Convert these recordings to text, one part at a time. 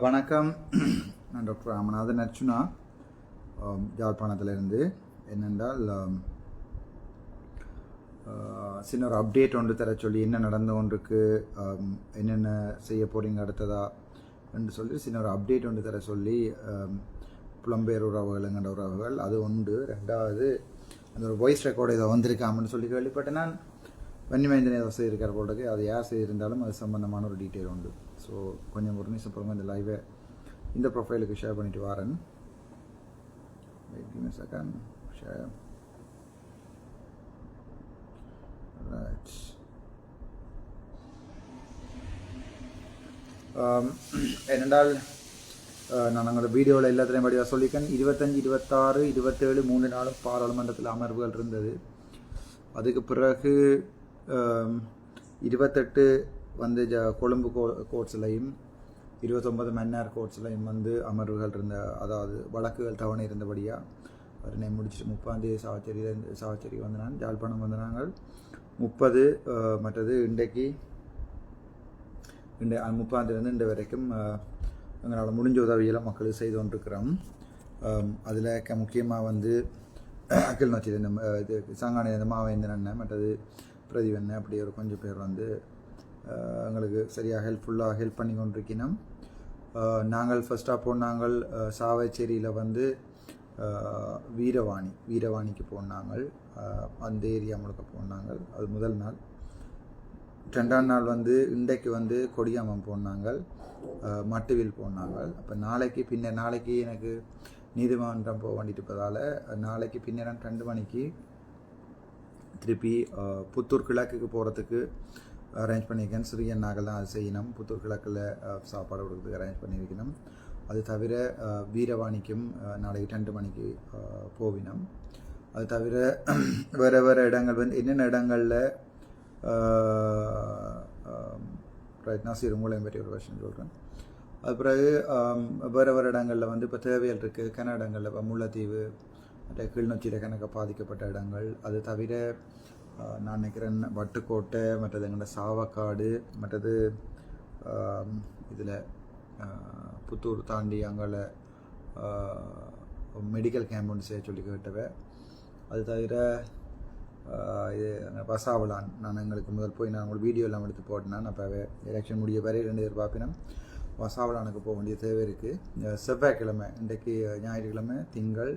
வணக்கம். நான் டாக்டர் ராமநாதன் அர்ச்சுனா அஹ், யாழ்ப்பாணத்திலிருந்து. என்னென்றால் சின்ன ஒரு அப்டேட் ஒன்று தர சொல்லி என்ன நடந்து ஒன்றுக்கு என்னென்ன செய்ய போகிறீங்க அடுத்ததா என்று சொல்லி சின்ன ஒரு அப்டேட் ஒன்று தர சொல்லி புலம்பெயர் உறவுகள் உறவுகள் அது உண்டு. ரெண்டாவது அந்த ஒரு வாய்ஸ் ரெக்கார்டு இதை வந்திருக்காமன்னு சொல்லி கேள்விப்பட்டேன் நான். வன்னிமைந்தன் ஏதோ செய்திருக்கார் போல் அது யார் செய்திருந்தாலும் அது சம்பந்தமான ஒரு டீட்டெயில் உண்டு. ஸோ கொஞ்சம் ஒரு நிமிஷம் அப்புறமா இந்த லைவை இந்த ப்ரொஃபைலுக்கு ஷேர் பண்ணிட்டு வரேன். Wait, give share a um, uh, நான் எங்களோட வீடியோவில் எல்லாத்திலையும் படிவாக சொல்லியிருக்கேன். இருபத்தஞ்சி இருபத்தாறு இருபத்தேழு மூணு நாளும் பாராளுமன்றத்தில் அமர்வுகள் இருந்தது. அதுக்கு பிறகு இருபத்தெட்டு வந்து ஜ கொழும்பு கோ கோர்ட்ஸ்லையும் இருபத்தொன்பது மன்னார் கோர்ட்ஸ்லையும் வந்து அமர்வுகள் இருந்த அதாவது வழக்குகள் தவணை இருந்தபடியாக அதனை முடிச்சுட்டு முப்பாந்தேதி சாவச்சேரி சாவச்சேரி வந்து நான் யாழ்ப்பாணம் வந்து நாங்கள் முப்பது மற்றது இன்றைக்கு இந்த முப்பாந்திலிருந்து இந்த வரைக்கும் எங்களால் முடிஞ்ச உதவியெல்லாம் மக்களுக்கு செய்து கொண்டிருக்கிறோம் அதில் முக்கியமாக வந்து கிளிநொச்சி இந்த இது சாங்கானி இந்த மாவேந்தன் அண்ணன் மற்றது பிரதிவன் அப்படி ஒரு கொஞ்சம் பேர் வந்து எங்களுக்கு சரியாக ஹெல்ப்ஃபுல்லாக ஹெல்ப் பண்ணி கொண்டிருக்கணும் நாங்கள் ஃபஸ்ட்டாக போனாங்கள் சாவச்சேரியில் வந்து வீரவாணி வீரவாணிக்கு போனாங்கள் அந்த ஏரியா முழுக்க போனாங்கள் அது முதல் நாள். ரெண்டாம் நாள் வந்து இன்றைக்கு வந்து கொடியாமம் போனாங்க மட்டுவில் போனாங்க அப்போ நாளைக்கு பின்ன நாளைக்கு எனக்கு நீதிமன்றம் போக வேண்டிட்டு இருப்பதால் நாளைக்கு பின்னர் ரெண்டு மணிக்கு திருப்பி புத்தூர் கிழக்குக்கு போகிறதுக்கு அரேஞ்ச் பண்ணியிருக்கேன் சிறிய நாங்கள் தான் அது செய்யணும் புத்தூர் கிழக்கில் சாப்பாடு கொடுக்கறதுக்கு அரேஞ்ச் பண்ணியிருக்கணும் அது தவிர வீரவாணிக்கும் நாளைக்கு ரெண்டு மணிக்கு போவினோம். அது தவிர வேறு வேறு இடங்கள் வந்து என்னென்ன இடங்களில் ரைட் நான் சிறுமூலையும் பற்றி ஒரு விஷயம் சொல்கிறேன் அது பிறகு வேறு வேறு இடங்களில் வந்து இப்போ தேவையல் இருக்குது கன இடங்களில் இப்போ முல்லைத்தீவு மற்ற கிளிநொச்சியில் கணக்க பாதிக்கப்பட்ட இடங்கள் அது தவிர நான் நினைக்கிறேன் வட்டுக்கோட்டை மற்றது எங்களோட சாவக்காடு மற்றது இதில் புத்தூர் தாண்டி அங்கே மெடிக்கல் கேம்ப் ஒன்று செய்ய சொல்லி கேட்டவ அது தவிர இது பசாவலான் நான் எங்களுக்கு முதல் போய் நான் உங்களுக்கு வீடியோ எல்லாம் எடுத்து போட்டேன் அப்போ எலெக்ஷன் முடிய வரை ரெண்டு பேர் பார்ப்பினோம். வசாவலானுக்கு போக வேண்டிய தேவை இருக்குது செவ்வாய்க்கிழமை இன்றைக்கு ஞாயிற்றுக்கிழமை திங்கள்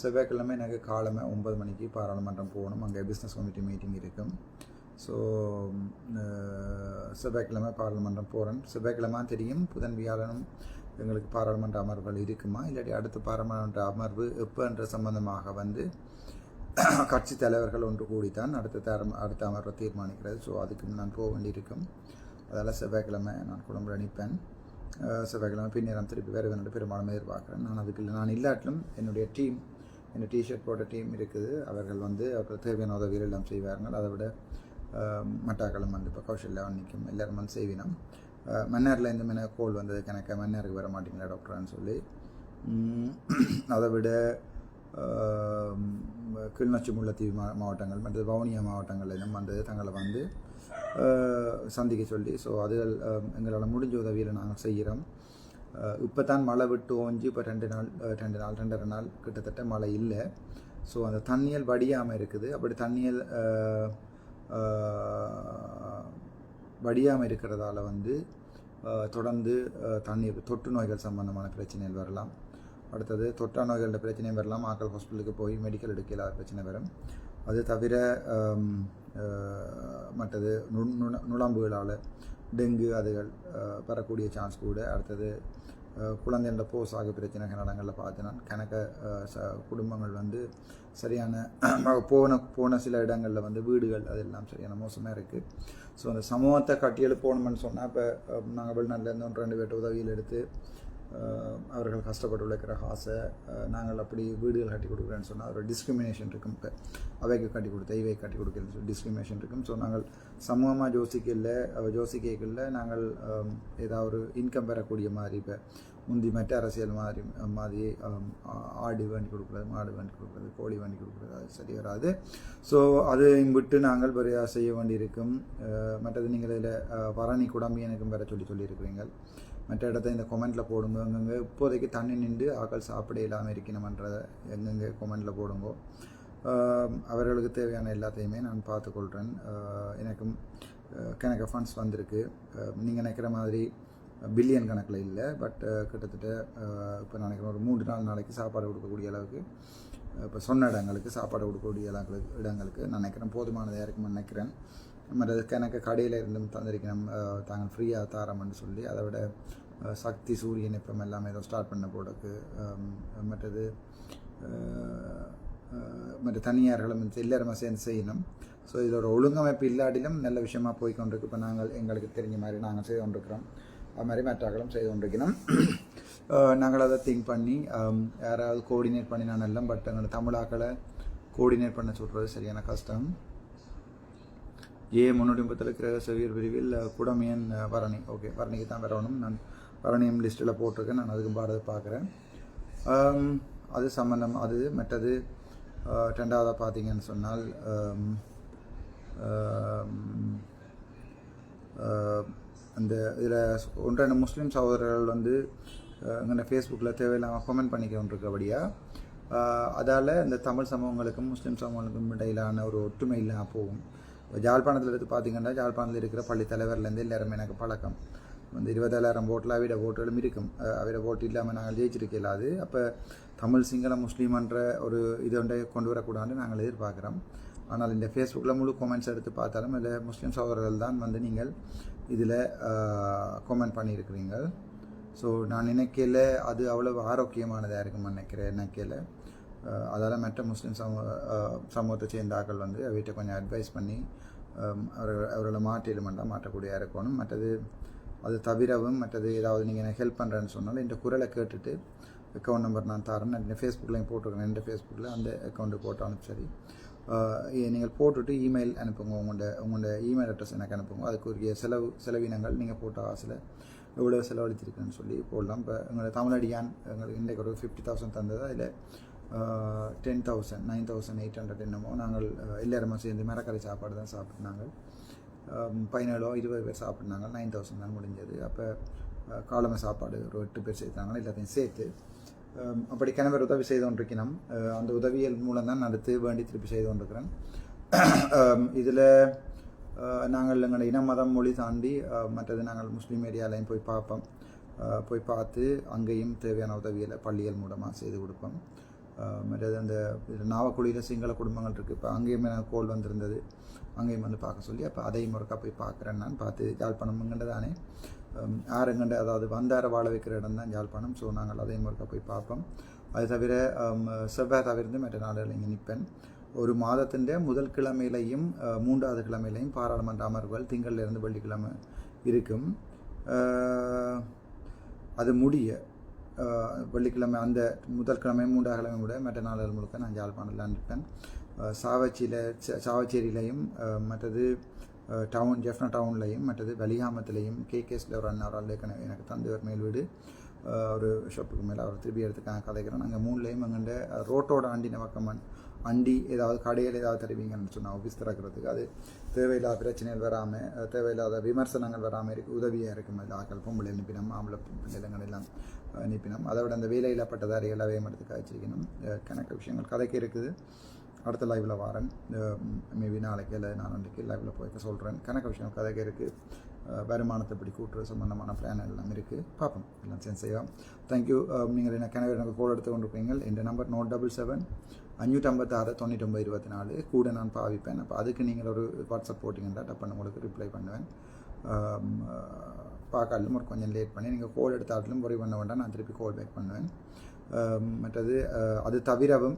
செவ்வாய்க்கிழமை எனக்கு காலமே ஒன்பது மணிக்கு பாராளுமன்றம் போகணும். அங்கே பிஸ்னஸ் கமிட்டி மீட்டிங் இருக்கும். ஸோ செவ்வாய்க்கிழமை பாராளுமன்றம் போகிறேன் செவ்வாய்க்கிழமை தெரியும் புதன் வியாழனும் எங்களுக்கு பாராளுமன்ற அமர்வுகள் இருக்குமா? இல்லாட்டி அடுத்த பாராளுமன்ற அமர்வு எப்போன்ற சம்பந்தமாக வந்து கட்சி தலைவர்கள் ஒன்று கூடித்தான் அடுத்த தரம் அடுத்த அமர்வை தீர்மானிக்கிறது. ஸோ அதுக்கு நான் போக வேண்டியிருக்கும். அதால் செவ்வாய்க்கிழமை நான் குழம்புல அனுப்பேன் செவ்வாய்க்கிழமை பின்னேரம் திருப்பி வேறு என்னோட பெரும்பாலும் எதிர்பார்க்குறேன். நான் அதுக்கு இல்லை. நான் இல்லாட்டிலும் என்னுடைய டீம் என்னுடைய டிஷர்ட் போட்ட டீம் இருக்குது. அவர்கள் வந்து அவர்கள் தேவையான உதவிகள் எல்லாம் செய்வார்கள். அதை விட மட்டாக்களும் வந்து இப்போ கௌசல்யா நிற்கும் எல்லாரும் வந்து செய்வினோம் மன்னாரில் இந்த மாதிரி கோல் வந்தது கணக்க மன்னாருக்கு வர மாட்டீங்களா டாக்டர்னு சொல்லி. அதை விட கிளிநொச்சி முல்லைத்தீவு மா மாவட்டங்கள் மற்றது வவுனியா மாவட்டங்களிலும் வந்து தங்களை வந்து சந்திக்க சொல்லி. ஸோ அதுகள் எங்களால் முடிஞ்ச உதவியில் நாங்கள் செய்கிறோம் இப்போ தான் மழை விட்டு ஓஞ்சி இப்போ ரெண்டு நாள் ரெண்டு நாள் ரெண்டரை நாள் கிட்டத்தட்ட மழை இல்லை. ஸோ அந்த தண்ணியல் வடியாமல் இருக்குது. அப்படி தண்ணியல் வடியாமல் இருக்கிறதால வந்து தொடர்ந்து தண்ணீர் தொற்று நோய்கள் சம்பந்தமான பிரச்சனைகள் வரலாம். அடுத்தது தொற்றா நோய்களோட பிரச்சனையும் வரலாம். ஆக்கள் ஹாஸ்பிட்டலுக்கு போய் மெடிக்கல் எடுக்க இல்லாத பிரச்சனை வரும். அது தவிர மற்றது நு நுண- நுழம்புகளால் டெங்கு அதுகள் பெறக்கூடிய சான்ஸ் கூட. அடுத்தது குழந்தைகள போசாக பிரச்சனை இடங்களில் பார்த்தேன்னா கணக்க ச குடும்பங்கள் வந்து சரியான போன போன சில இடங்களில் வந்து வீடுகள் அதெல்லாம் சரியான மோசமாக இருக்குது ஸோ அந்த சமூகத்தை கட்டியெழுப்பணும்னு சொன்னால் இப்போ நாங்கள் வெளிநாட்டிலேருந்து ஒன்று ரெண்டு பேர்ட்ட உதவியில் எடுத்து அவர்கள் கஷ்டப்பட்டு உழைக்கிற ஆசை நாங்கள் அப்படி வீடுகள் கட்டி கொடுக்குறேன்னு சொன்னால் ஒரு டிஸ்கிரிமினேஷன் இருக்கும். இப்போ அவைக்கு கட்டி கொடுத்த இவை கட்டி கொடுக்குறேன்னு சொல்லி டிஸ்கிரிமினேஷன் இருக்கும். ஸோ நாங்கள் சமூகமாக ஜோசிக்கல ஜோசிக்கல நாங்கள் ஏதாவது ஒரு இன்கம் பெறக்கூடிய மாதிரி இப்போ முந்தி மற்ற அரசியல் மாதிரி மாதிரி ஆடு வேண்டி கொடுக்குறது மாடு வேண்டி கொடுக்குறது கோழி வாங்கி கொடுக்குறது அது சரி வராது. ஸோ அதையும் விட்டு நாங்கள் பெரிய செய்ய வேண்டியிருக்கும். இருக்கும் மற்றது நீங்கள் இதில் பரணி குடம்பி எனக்கும் பெற சொல்லி சொல்லியிருக்கிறீங்க மற்ற இடத்த இந்த கொமெண்ட்டில் போடுங்க எங்கெங்கே இப்போதைக்கு தண்ணி நின்று ஆக்கள் சாப்பிட இல்லாமல் இருக்கணுமன்றதை எங்கெங்கே கொமெண்ட்டில் போடுங்கோ. அவர்களுக்கு தேவையான எல்லாத்தையுமே நான் பார்த்துக்கொள்கிறேன் எனக்கும் கணக்கு ஃபண்ட்ஸ் வந்திருக்கு. நீங்கள் நினைக்கிற மாதிரி பில்லியன் கணக்கில் இல்லை பட் கிட்டத்தட்ட இப்போ நினைக்கிறேன் ஒரு மூன்று நாலு நாளைக்கு சாப்பாடு கொடுக்கக்கூடிய அளவுக்கு இப்போ சொன்ன இடங்களுக்கு சாப்பாடு கொடுக்கக்கூடிய இடங்களுக்கு இடங்களுக்கு நான் நினைக்கிறேன் போதுமானதாக இருக்கும்னு நினைக்கிறேன். மற்றது கணக்கு கடையில் இருந்தும் தந்திருக்கணும் தாங்கள் ஃப்ரீயாக தாரம்னு சொல்லி அதை விட சக்தி சூரியன் இப்போ எல்லாமே ஏதோ ஸ்டார்ட் பண்ண போடக்கு மற்றது மற்ற தனியார்களும் எல்லாருமே சேர்ந்து செய்யணும். ஸோ இதில் ஒரு ஒழுங்கமைப்பு இல்லாட்டிலும் நல்ல விஷயமா போய் கொண்டிருக்கு. இப்போ நாங்கள் எங்களுக்கு தெரிஞ்ச மாதிரி நாங்கள் செய்து கொண்டிருக்கிறோம். அது மாதிரி மற்றாக்களும் செய்து கொண்டிருக்கணும். நாங்கள் அதை திங்க் பண்ணி யாராவது கோஆர்டினேட் பண்ணினா நல்ல பட் எங்களோட தமிழாக்களை கோஆர்டினேட் பண்ண சொல்கிறது சரியான கஷ்டம். ஏ முன்னோடிமத்தில் கிரக செவியர் பிரிவில் குடமியன் பரணி. ஓகே பரணிக்கு தான் வரணும் நான் பரணியம் லிஸ்ட்டில் போட்டிருக்கேன். நான் அதுக்கும் பாடத்தை பார்க்குறேன். Um, அது சம்மந்தம் அது மற்றது ரெண்டாவதாக பார்த்தீங்கன்னு சொன்னால் um, um, அந்த இதில் ஒன்று ரெண்டு முஸ்லீம் சகோதரர்கள் வந்து எங்களை ஃபேஸ்புக்கில் தேவையில்லாமல் கமெண்ட் பண்ணிக்கொண்டிருக்கபடியாக அதால் இந்த தமிழ் சமூகங்களுக்கும் முஸ்லீம் சமூகங்களுக்கும் இடையிலான ஒரு ஒற்றுமை இல்லாமல் போகும். ஜாழ்ப்பாணத்தில் எடுத்து பார்த்தீங்கன்னா ஜாழ்ப்பாணத்தில் இருக்கிற பள்ளி தலைவர்லேருந்து எல்லாருமே எனக்கு பழக்கம். வந்து இருபதாயிரம் ஓட்டில் அவிட ஓட்டுகளும் இருக்கும். அவிட ஓட்டு இல்லாமல் நாங்கள் ஜெயிச்சிருக்கல அது. அப்போ தமிழ் சிங்கள முஸ்லீம்ன்ற ஒரு இது ஒன்றை கொண்டு வரக்கூடாதுன்னு நாங்கள் எதிர்பார்க்குறோம். ஆனால் இந்த ஃபேஸ்புக்கில் முழு கமெண்ட்ஸ் எடுத்து பார்த்தாலும் இதில் முஸ்லீம் சகோதரர்கள் தான் வந்து நீங்கள் இதில் கமெண்ட் பண்ணியிருக்கிறீங்கள் ஸோ நான் நினைக்கல அது அவ்வளவு ஆரோக்கியமானதாக இருக்கும்னு நினைக்கிறேன் நினைக்கல. அதால் மற்ற முஸ்லீம் சமூக சமூகத்தை சேர்ந்த ஆட்கள் வந்து அவர்கிட்ட கொஞ்சம் அட்வைஸ் பண்ணி அவர்கள் அவர் அவர்களை மாற்றிடுமெண்டா மாற்றக்கூடிய இருக்கணும். மற்றது அது தவிரவும் மற்றது ஏதாவது நீங்கள் எனக்கு ஹெல்ப் பண்ணுறேன்னு சொன்னாலும் இந்த குரலை கேட்டுட்டு அக்கௌண்ட் நம்பர் நான் தரேன். நான் ஃபேஸ்புக்லையும் போட்டிருக்கேன். இந்த ஃபேஸ்புக்கில் அந்த அக்கௌண்ட்டு போட்டாலும் சரி. நீங்கள் போட்டுட்டு இமெயில் அனுப்புங்க. உங்களோட உங்களோட இமெயில் அட்ரஸ் எனக்கு அனுப்புங்க. அதுக்குரிய செலவு செலவினங்கள் நீங்கள் போட்ட காசில் எவ்வளோ செலவழிச்சிருக்குன்னு சொல்லி போடலாம். இப்போ எங்களோட தமிழடியான் எங்களுக்கு இன்றைக்கு ஒரு ஃபிஃப்டி தௌசண்ட் தந்தது? அதில் ten thousand nine thousand eight hundred என்னமோ நாங்கள் ஆஹ் எல்லாருமே சேர்ந்து மரக்கறி சாப்பாடு தான் சாப்பிட்னாங்க பதினேழோ இருபது பேர் சாப்பிட்னாங்க நைன் தௌசண்ட் தான் முடிஞ்சது. அப்போ காலமை சாப்பாடு ஒரு எட்டு பேர் சேர்த்தாங்க. எல்லாத்தையும் சேர்த்து அப்படி கணவர் உதவி செய்து கொண்டிருக்கணும். அந்த உதவியல் மூலம் தான் நடத்து வேண்டி திருப்பி செய்து கொண்டிருக்கிறேன். இதில் நாங்கள் எங்களோட இன மதம் மொழி தாண்டி மற்றது நாங்கள் முஸ்லீம் ஏரியாலையும் போய் பார்ப்போம். போய் பார்த்து அங்கேயும் தேவையான உதவிகளை பள்ளிகள் மூலமாக செய்து கொடுப்போம். மற்றது அந்த நாவக்குழியில் சிங்கள குடும்பங்கள் இருக்குது இப்போ அங்கேயும் எனக்கு கோல் வந்திருந்தது. அங்கேயும் வந்து பார்க்க சொல்லி அப்போ அதையும் ஒருக்கா போய் பார்க்குறேன் நான். பார்த்து யாழ்ப்பாணம் தானே ஆறுங்கண்ட அதாவது வந்தார வாழ வைக்கிற இடம் தான் யாழ்ப்பாணம் ஸோ நாங்கள் அதையும் ஒருக்கா போய் பார்ப்போம். அது தவிர செவ்வாய் தவிர்த்து மற்ற நாடுகள் இங்கே நிற்பேன். ஒரு மாதத்தின் முதல் கிழமையிலையும் மூன்றாவது கிழமையிலையும் பாராளுமன்ற அமர்வுகள் திங்கள்லேருந்து வெள்ளிக்கிழமை இருக்கும். அது முடிய வெள்ளிக்கிழமை அந்த முதல் கிழமை மூன்றாவது கிழமை கூட மற்ற நாள்கள் முழுக்க நான் யாழ்ப்பாணத்தில் நிற்பேன் சாவச்சியில் ச- சாவச்சேரியிலையும் மற்றது டவுன் ஜெஃப்னா டவுன்லையும் மற்றது வலிகாமத்திலையும் கேகேஸில் ஒரு அண்ணா ஒரு ஏற்கனவே எனக்கு தந்தவர் மேல் வீடு. ஒரு ஷாப்புக்கு மேலே அவர் திருப்பி எடுத்துக்காக கதைக்கிறோம் நாங்கள் மூணுலேயும் அங்கே ரோட்டோட ஆண்டின பக்கமன். வண்டி ஏதாவது கடையில் ஏதாவது தருவீங்கன்னு சொன்னால் ஆஃபீஸ் திறக்கிறதுக்கு அது தேவையில்லாத பிரச்சனைகள் வராமல் தேவையில்லாத விமர்சனங்கள் வராமல் இருக்கு உதவியாக இருக்கும். இல்லை ஆக்கள் பொம்பளை அனுப்பினோம் ஆம்பளை பிள்ளைகள் எல்லாம் அனுப்பினோம். அதை விட அந்த வேலையில் பட்டதாரிகள் அவையும் எடுத்து காய்ச்சிருக்கணும். கணக்கு விஷயங்கள் கதைக்கு இருக்குது. அடுத்த லைவில் வரேன். மேபி நாளைக்கு இல்லை நாளைக்கு லைவில் போய் சொல்கிறேன் கணக்கு விஷயம் கதைக்கு இருக்குது வருமானத்தை எப்படி கூட்டுறது சம்மந்தமான பிளான் எல்லாம் இருக்குது பார்ப்போம். எல்லாம் சேர்ந்து செய்வோம் தேங்க்யூ நீங்கள் என்ன கனவு எனக்கு கோல் எடுத்து கொண்டிருப்பீங்க இந்த நம்பர் நோட் டபுள் செவன் அஞ்சூற்றம்பத்தாறு தொண்ணூற்றொம்பது இருபத்தி நாலு. கூட நான் பாவிப்பேன். அப்போ அதுக்கு நீங்கள் ஒரு வாட்ஸ்அப் போட்டிங்கன்னா டப்பன் உங்களுக்கு ரிப்ளை பண்ணுவேன். பார்க்காலும் ஒரு கொஞ்சம் லேட் பண்ணி நீங்கள் கோல் எடுத்தாலும் worry பண்ண வேண்டாம். நான் திருப்பி கோல் பேக் பண்ணுவேன். மற்றது அது தவிரவும்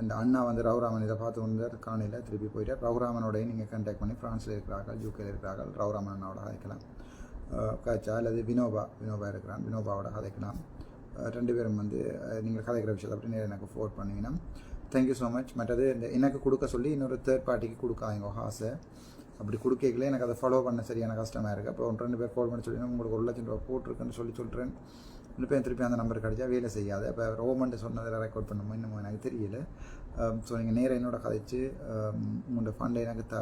இந்த அண்ணா வந்து ரவுராமன் இதை பார்த்து வந்தார் காணியில் திருப்பி போயிட்டார். ரவுராமனோடையும் நீங்கள் கான்டாக்ட் பண்ணி ஃப்ரான்ஸில் இருக்கிறார்கள் யூகேல இருக்கிறார்கள். ரவுராமன் அண்ணாவோட கதைக்கலாம் காய்ச்சா அல்லது வினோபா வினோபா இருக்கிறான். வினோபாவோட கதைக்கலாம் ரெண்டு பேரும் வந்து நீங்கள் கதைக்கிற விஷயத்தை அப்படி நேரம் எனக்கு ஃபோர்ட் பண்ணுவீங்கன்னா. தேங்க்யூ ஸோ மச் மற்றது இந்த எனக்கு கொடுக்க சொல்லி இன்னொரு தேர்ட் பார்ட்டிக்கு கொடுக்காங்க ஆசை அப்படி கொடுக்கல எனக்கு அதை ஃபாலோ பண்ண சரியான கஷ்டமாக இருக்குது அப்போ ஒன்று ரெண்டு பேர் கால் பண்ணி சொல்லி உங்களுக்கு ஒரு லட்சம் ரூபா போட்டிருக்குன்னு சொல்லி சொல்கிறேன் திருப்பி திருப்பி அந்த நம்பர் கிடைச்சா வேலை செய்யாது. அப்போ ரோமன்ட்டு சொன்னதில் ரெக்கார்ட் பண்ணுமோ இன்னமும் எனக்கு தெரியல. Um, ஸோ நீங்கள் நேராக என்னோட கதைச்சு um, உங்களோட ஃபண்டை எனக்கு த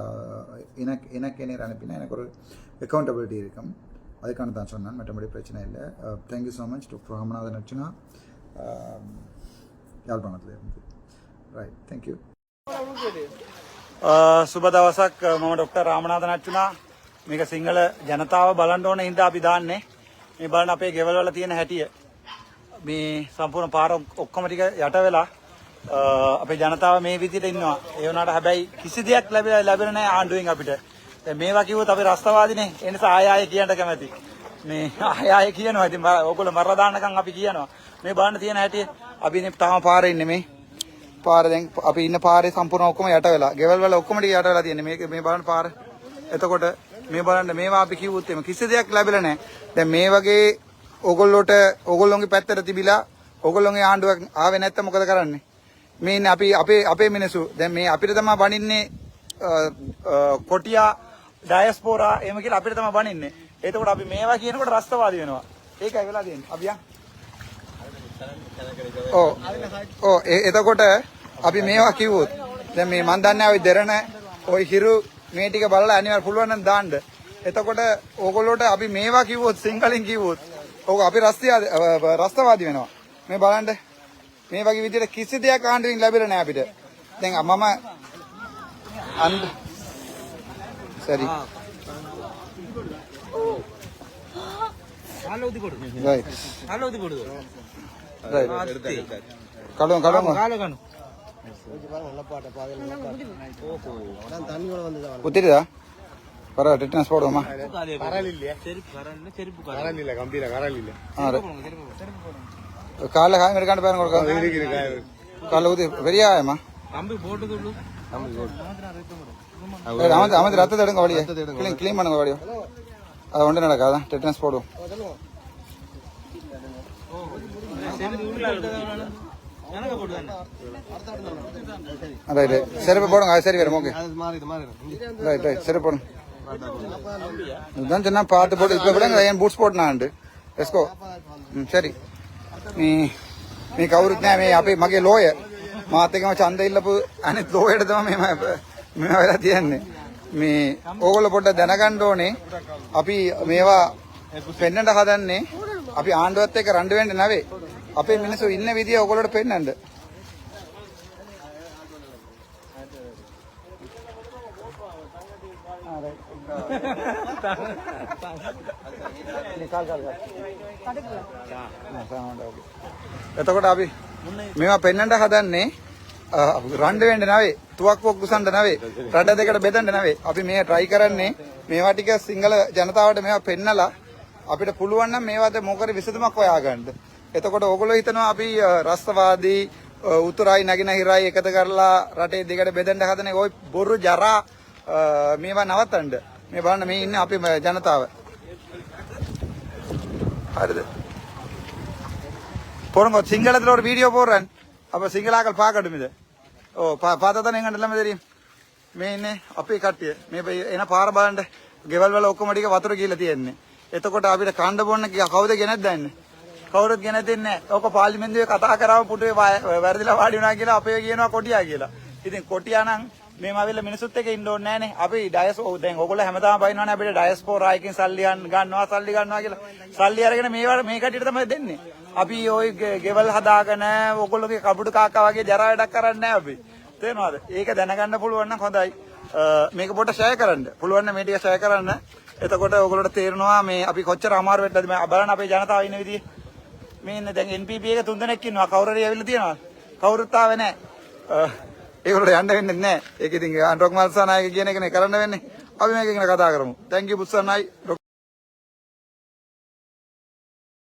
எனக்கு எனக்கு நேரம் அனுப்பினா எனக்கு ஒரு அக்கௌண்டபிலிட்டி இருக்கும். அதுக்கான தான் சொன்னேன். மற்றபடி பிரச்சனை இல்லை. Uh, thank you so much doctor Ramanathan Archana um, யாழ்ப்பாணத்தில் இருந்து. right. Thank you. Uh, සුබ දවසක් uh, මම ඩොක්ටර් රාමනාථ නච්චුනා මේක සිංහල ජනතාව බලන්න ඕන හින්දා අපි දාන්නේ. මේ බලන්න අපේ ගෙවල් වල තියෙන හැටිය. මේ සම්පූර්ණ පාර ඔක්කොම ටික යට වෙලා uh, අපේ ජනතාව මේ විදිහට ඉන්නවා. ඒ වුණාට හැබැයි කිසි දෙයක් ලැබෙලා ලැබෙන්නේ නැහැ ආණ්ඩුවෙන් අපිට. දැන් මේවා කිව්වොත් අපි රස්තවාදීනේ. ඒ නිසා ආය ආය කියන්න කැමති. මේ ආය ආය කියනවා. ඉතින් ඔයගොල්ලෝ මරලා දාන්නකම් අපි කියනවා. මේ බලන්න තියෙන හැටිය. අපි තාම පාරේ ඉන්නේ මේ. පාර දැන් අපි ඉන්න පාරේ සම්පූර්ණ ඔක්කොම යට වෙලා. ගෙවල් වල ඔක්කොම ටික යට වෙලා තියෙන්නේ. මේක මේ බලන්න පාර. එතකොට මේ බලන්න මේවා අපි කිව්වොත් එimhe කිසි දෙයක් ලැබෙලා නැහැ. දැන් මේ වගේ ඕගොල්ලෝට ඕගොල්ලෝගේ පැත්තට තිබිලා ඕගොල්ලෝගේ ආණ්ඩුවක් ආවේ නැත්නම් මොකද කරන්නේ? මේ ඉන්නේ අපි අපේ අපේ මිනිස්සු. දැන් මේ අපිට තමයි බනින්නේ අ, අ, කොටියා ඩයස්පෝරා එහෙම කියලා අපිට තමයි බනින්නේ. එතකොට අපි මේවා කියනකොට රස්තවාදී වෙනවා. ඒකයි වෙලා තියෙන්නේ. අපි යන් ඕ ඕ එතකොට අපි මේවා කිව්වොත් දැන් මේ මන් දන්නේ ওই දෙරණ ওই හිරු මේ ටික බලලා අනිවාර්ය පුළුවන් නම් දාන්න. එතකොට ඕගොල්ලෝට අපි මේවා කිව්වොත් සිංහලෙන් කිව්වොත් ඕක අපි රස්තවාදී වෙනවා. මේ බලන්න. මේ වගේ විදිහට කිසි දෙයක් ආණ්ඩුවෙන් ලැබෙලා නැහැ අපිට. දැන් මම අන්ද සරි. හලෝදි කොඩු හලෝදි කොඩු கழுவு கழுவு குத்திடுதா? பரவாயில்ல டெட்னஸ் போடுவோமா? காலைல காயம் இருக்காண்டு பாருங்க காலைல ஊத்தி பெரிய காயமா? அமைந்து ரத்தத்தை எடுங்க வழியா கிளீன் பண்ணுங்க வழியா அது ஒன்று நடக்காதான் டெட்னஸ் போடுவோம். ரைட் ரைட் செருப்பு போடுங்க அது சரி வரும் ஓகே ரைட் ரைட் செருப்பு போடுங்க இதுதான் சொன்னா பார்த்து போட்டு இப்போ விடுங்க ஏன் பூட்ஸ் போட்டுனாண்டு எஸ்கோ ம் சரி මේ මේ කවුරුත් නෑ මේ අපේ මගේ ලෝය මාත් එක්කම ඡන්ද ඉල්ලපු අනිත් ලෝයට තමයි මේ මේ වෙලා තියන්නේ මේ ඕගොල්ලෝ පොඩ්ඩක් දැනගන්න ඕනේ අපි මේවා පෙන්වන්න හදන්නේ අපි ආණ්ඩුවත් එක්ක රණ්ඩු වෙන්න නෙවෙයි අපේ මිනිස්සු ඉන්න විදිය ඕගොල්ලෝට පෙන්වන්න එතකොට අපි මේවා පෙන්වන්න හදන්නේ අ, රණ්ඩු වෙන්න නෙවෙයි තුවක්කුවක් කුසන්න නෙවෙයි රට දෙකට බෙදන්න නෙවෙයි අපි මේ try කරන්නේ මේවා ටික සිංහල ජනතාවට මේවා පෙන්නලා අපිට පුළුවන් නම් මේවාට මොකද විසඳුමක් හොයාගන්න. එතකොට ඕගොල්ලෝ හිතනවා අපි අ, රස්තවාදී අ, උතුරයි නගිනහිරයි එකතු කරලා රටේ දෙකට බෙදන්න හදන ওই බොරු ජරා අ, මේවා නවත්තන්න. මේ බලන්න මේ ඉන්නේ අපි ජනතාව. හරිද? போடுங்க சிங்களத்துல ஒரு வீடியோ போடுறேன் அப்ப சிங்களாக்கள் பார்க்கட்டும் இது ஓ பா பார்த்தா தானே எங்க எல்லாமே தெரியும் මේ ඉන්නේ අපේ කට්ටිය මේ බයි- එන පාර බලන්න ගෙවල් වල ඔක්කොම ටික වතුර කියලා තියෙන්නේ එතකොට අපිට කණ්ඩ බොන්න කිය කවුද ගෙනත් දන්නේ කවුරුත් ගෙන දෙන්නේ නැහැ. ඕක පාර්ලිමේන්තුවේ කතා කරාම පුටුවේ වා- වැරදිලා වාඩි වුණා කියලා අපේ කියනවා කොටියා කියලා. ඉතින් කොටියා නම් මේම අවිල්ල මිනිසුත් එක්ක ඉන්න ඕනේ නැහනේ. අපි ඩයස් ඔව් දැන් ඕගොල්ලෝ හැමදාම බයිනවනේ අපිට ඩයස්පෝරා එකකින් සල්ලි ගන්න- ගන්නවා සල්ලි ගන්නවා කියලා. සල්ලි අරගෙන මේවට මේ කටියට තමයි දෙන්නේ. අපි ওই ගෙ- ගෙවල් හදාගෙන ඕගොල්ලෝගේ කබුඩු කාකා වගේ ජරා වැඩක් කරන්නේ නැහැ අපි. තේරෙනවද? ඒක දැනගන්න පුළුවන් නම් හොඳයි. අ, මේක පොඩ්ඩක් ෂෙයා කරන්න. පුළුවන් නම් මේ ටික ෂෙයා කරන්න. එතකොට ඕගොල්ලෝට තේරෙනවා මේ අපි කොච්චර අමාරු වෙන්නද මේ බලන්න අපේ ජනතාව ඉන්න විදිය මේ ඉන්න දැන් NPP එක තුන් දෙනෙක් ඉන්නවා කවුරු හරි ඇවිල්ලා තියෙනවා කවුරුත් ආවේ නැහැ අ, ඒගොල්ලෝ යන්න වෙන්නේ නැහැ ඒක ඉතින් අන්රොක් මල්සනායක කියන එකනේ කරන්න වෙන්නේ අපි මේක ගැන කතා කරමු thank you පුස්සන්නයි